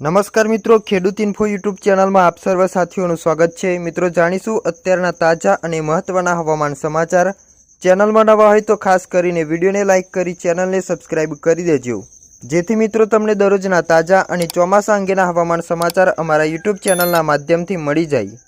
નમસ્કાર મિત્રો, ખેડૂત ઇન્ફો યુટ્યુબ ચેનલમાં આપ સર્વ સાથીઓનું સ્વાગત છે. મિત્રો, જાણીશું અત્યારના તાજા અને મહત્વના હવામાન સમાચાર. ચેનલમાં નવા હોય તો ખાસ કરીને વિડીયોને લાઇક કરી ચેનલને સબસ્ક્રાઇબ કરી દેજો. જેથી મિત્રો, તમને દરરોજના તાજા અને ચોમાસા અંગેના હવામાન સમાચાર અમારા યુટ્યુબ ચેનલના માધ્યમથી મળી જાય.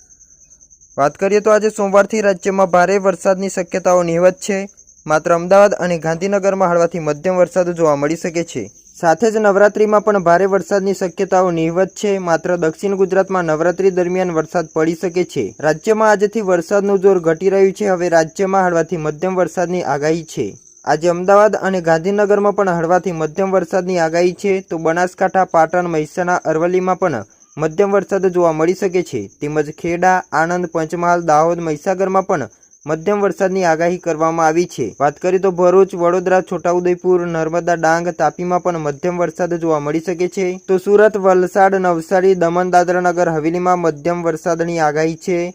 વાત કરીએ તો આજે સોમવારથી રાજ્યમાં ભારે વરસાદની શક્યતાઓ નહિવત છે. માત્ર અમદાવાદ અને ગાંધીનગરમાં હળવાથી મધ્યમ વરસાદ જોવા મળી શકે છે. સાથે જ નવરાત્રિમાં પણ ભારે વરસાદની શક્યતાઓ નહિવત છે. માત્ર દક્ષિણ ગુજરાતમાં નવરાત્રી દરમિયાન વરસાદ પડી શકે છે. રાજ્યમાં આજથી વરસાદનું જોર ઘટી રહ્યું છે. હવે રાજ્યમાં હળવાથી મધ્યમ વરસાદની આગાહી છે. આજે અમદાવાદ અને ગાંધીનગરમાં પણ હળવાથી મધ્યમ વરસાદની આગાહી છે. તો બનાસકાંઠા, પાટણ, મહેસાણા, અરવલ્લીમાં પણ મધ્યમ વરસાદ જોવા મળી શકે છે. તેમજ ખેડા, આણંદ, પંચમહાલ, દાહોદ, મહીસાગરમાં પણ મધ્યમ વરસાદની આગાહી કરવામાં આવી છે. વાત કરીએ તો ભરૂચ, વડોદરા, છોટાઉદેપુર, નર્મદા ડાંગ, તાપીમાં પણ મધ્યમ વરસાદ જોવા મળી શકે છે. તો સુરત, વલસાડ, નવસારી, દમણ, દાદરાનગર હવેલીમાં મધ્યમ વરસાદની આગાહી છે.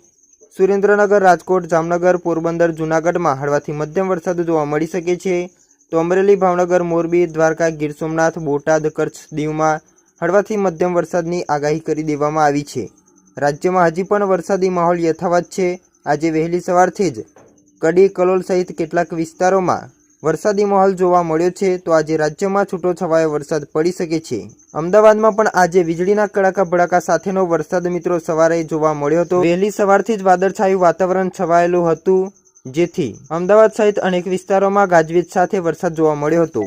સુરેન્દ્રનગર, રાજકોટ, જામનગર, પોરબંદર, જૂનાગઢમાં હળવાથી મધ્યમ વરસાદ જોવા મળી શકે છે. તો અમરેલી, ભાવનગર, મોરબી, દ્વારકા, ગીર સોમનાથ, બોટાદ, કચ્છ, દીવમાં હળવાથી મધ્યમ વરસાદની આગાહી કરી દેવામાં આવી છે. રાજ્યમાં હજી પણ વરસાદી માહોલ યથાવત છે. આજે વહેલી સવારથી જ કડી કલોલ સહિત કેટલાક વિસ્તારોમાં વરસાદી માહોલ જોવા મળ્યો છે. તો આજે રાજ્યમાં છૂટો છવાયો વરસાદ પડી શકે છે. અમદાવાદમાં પણ આજે વીજળીના કડાકા ભડાકા સાથેનો વરસાદ મિત્રો સવારે જોવા મળ્યો હતો. વહેલી સવારથી જ વાદળછાયું વાતાવરણ છવાયેલું હતું, જેથી અમદાવાદ સહિત અનેક વિસ્તારોમાં ગાજવીજ સાથે વરસાદ જોવા મળ્યો હતો.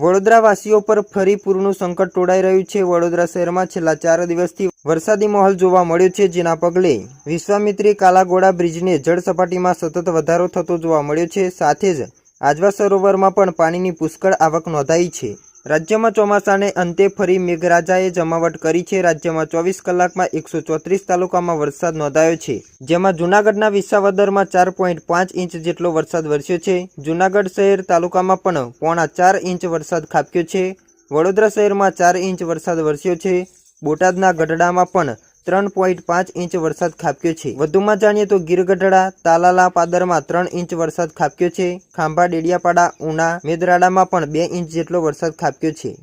વડોદરા વાસીઓ પર ફરી પૂરનું સંકટ તોડાઈ રહ્યું છે. વડોદરા શહેરમાં છેલ્લા ચાર દિવસથી વરસાદી માહોલ જોવા મળ્યો છે, જેના પગલે વિશ્વામિત્રી કાલાગોડા બ્રિજને જળ સપાટીમાં સતત વધારો થતો જોવા મળ્યો છે. સાથે જ આજવા સરોવરમાં પણ પાણીની પુષ્કળ આવક નોંધાઈ છે. રાજ્યમાં ચોમાસાને અંતે ફરી મેઘરાજાએ જમાવટ કરી છે. રાજ્યમાં ચોવીસ કલાકમાં એકસો ચોત્રીસ તાલુકામાં વરસાદ નોંધાયો છે. જેમાં જૂનાગઢના વિસાવદરમાં ચાર પોઈન્ટ પાંચ ઇંચ જેટલો વરસાદ વરસ્યો છે. જૂનાગઢ શહેર તાલુકામાં પણ પોણા ચાર ઇંચ વરસાદ ખાબક્યો છે. વડોદરા શહેરમાં ચાર ઇંચ વરસાદ વરસ્યો છે. બોટાદના ગઢડામાં પણ ત્રણ પોઈન્ટ પાંચ ઇંચ વરસાદ ખાબક્યો છે. વધુમાં જાણીએ તો ગીર ગઢડા તાલાલા પાદરમાં ત્રણ ઇંચ વરસાદ ખાબક્યો છે. ખાંભા ડેડિયાપાડા, ઉના, મેદરાડામાં પણ બે ઇંચ જેટલો વરસાદ ખાબક્યો છે.